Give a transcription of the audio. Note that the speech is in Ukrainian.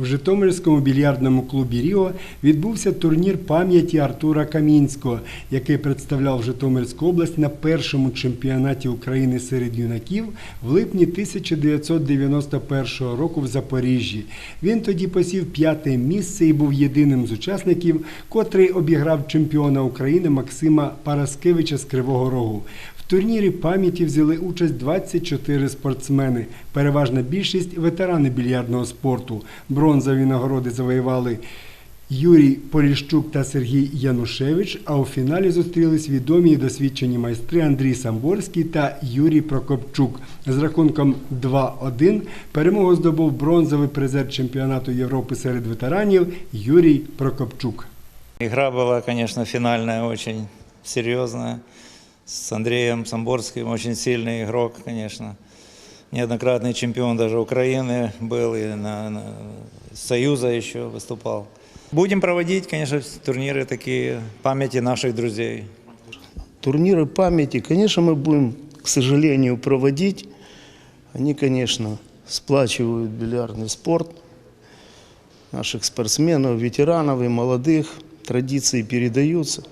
В Житомирському більярдному клубі Ріо відбувся турнір пам'яті Артура Камінського, який представляв Житомирську область на першому чемпіонаті України серед юнаків в липні 1991 року в Запоріжжі. Він тоді посів п'яте місце і був єдиним з учасників, котрий обіграв чемпіона України Максима Параскевича з Кривого Рогу. В турнірі пам'яті взяли участь 24 спортсмени. Переважна більшість ветерани більярдного спорту. Бронзові нагороди завоювали Юрій Поліщук та Сергій Янушевич. А у фіналі зустрілись відомі і досвідчені майстри Андрій Самборський та Юрій Прокопчук. З рахунком 2-1 перемогу здобув бронзовий призер чемпіонату Європи серед ветеранів Юрій Прокопчук. Игра была, конечно, финальная, очень серьезная. С Андреем Самборским, очень сильный игрок, конечно. Неоднократный чемпион даже Украины был и на, на Союза еще выступал. Будем проводить, конечно, турниры такие памяти наших друзей. Турниры памяти, конечно, мы будем, к сожалению, проводить. Они, конечно, сплачивают бильярдный спорт наших спортсменов, ветеранов и молодых. Традиции передаются.